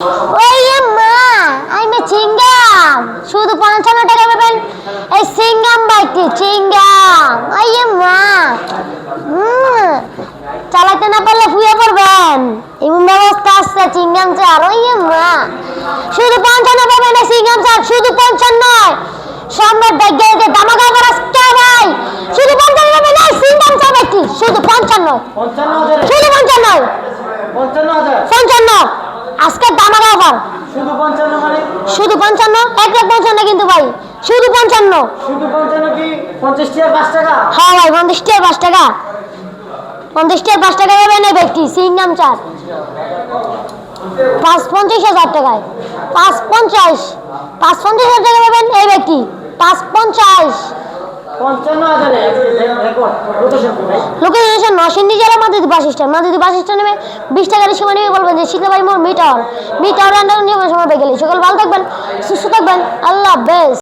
ওই মা আমি চিংগাম শুধু পঞ্চান্ন টাকা পাবেন। এই সিঙ্গাম বাইকটি চিংগাম ওই মা। চালাতে না পারলে ফুয়ে পড়বেন। এমন ব্যবস্থা আছে চিংগাম চার ওই মা। শুধু পঞ্চান্ন পাবেন এই সিঙ্গাম চার শুধু পঞ্চান্ন সম্রাট ব্যাগকে দামাকা করা ভাই। শুধু পঞ্চান্ন পাবেন এই সিঙ্গাম চার বাইকটি শুধু পঞ্চান্ন। শুধু পঞ্চান্ন। পঞ্চান্ন হাজার। আজকে দামাকা অফার শুধু পঞ্চান্ন মানে শুধু পঞ্চান্ন এক লাখ পঞ্চান্ন কিন্তু ভাই শুধু পঞ্চান্ন শুধু পঞ্চান্ন কি পঞ্চাশ টাকা পাঁচ টাকা হ্যাঁ ভাই পঞ্চাশ টাকা পাঁচ টাকা পঞ্চাশ টাকা পাঁচ টাকা যাবেন এই ব্যক্তি সিঙ্গাম চার পাঁচ পঞ্চাশ হাজার টাকায় পাঁচ পঞ্চাশ পাঁচ পঞ্চাশ হাজার টাকা পাবেন এই ব্যক্তি পাঁচ পঞ্চাশ লোকেশন নরসিংদী জেলা মাদুদি বাস স্ট্যান্ড মাদুদি বাস স্ট্যান্ডে বিশ টাকার সময় নেমে বলবেন যে শীতলাবাড়ি মোড় মিটার মিটার আন্ডার নিয়ে সময় পেয়ে গেলে। সকল ভালো থাকবেন, সুস্থ থাকবেন। আল্লাহ হাফেজ।